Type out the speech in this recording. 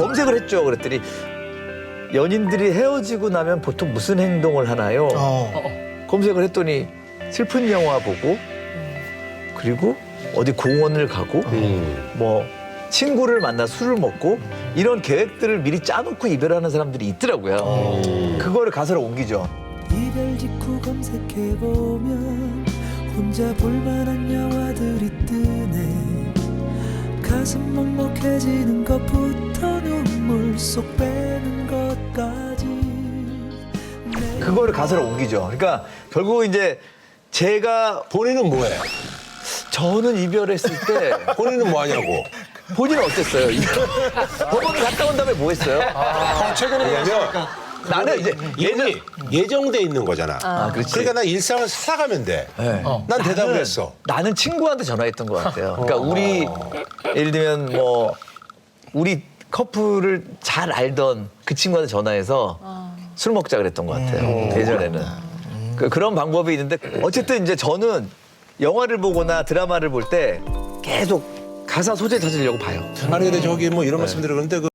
검색을 했죠. 그랬더니 연인들이 헤어지고 나면 보통 무슨 행동을 하나요? 어. 검색을 했더니 슬픈 영화 보고 그리고 어디 공원을 가고 음. 뭐 친구를 만나 술을 먹고 이런 계획들을 미리 짜놓고 이별하는 사람들이 있더라고요. 그거를 가사로 옮기죠. 이별 직후 검색해보면 혼자 볼만한 영화들이 뜨네 가슴 먹먹해지는 것부터 눈 물쏙 빼는 것까지 내 그거를 가사로 옮기죠. 그러니까 결국 이제 제가 본인은 뭐해? 저는 이별했을 때 본인은 뭐 하냐고. 본인은 어땠어요? 법원 갔다 온 다음에 뭐 했어요? 아, 최근에 왜냐면 나는 이제 이미 예정돼 있는 거잖아. 아, 그렇지. 그러니까 나 일상을 살아가면 돼. 네. 난 대답을 나는- 했어. 나는 친구한테 전화했던 것 같아요. 그러니까 우리 예를 들면 뭐 우리 커플을 잘 알던 그 친구한테 전화해서 술 먹자 그랬던 것 같아요. 예전에는 그, 그런 방법이 있는데 어쨌든 이제 저는 영화를 보거나 드라마를 볼 때 계속 가사 소재 찾으려고 봐요. 아니 근데 저기 뭐 이런 말씀 드리는데 그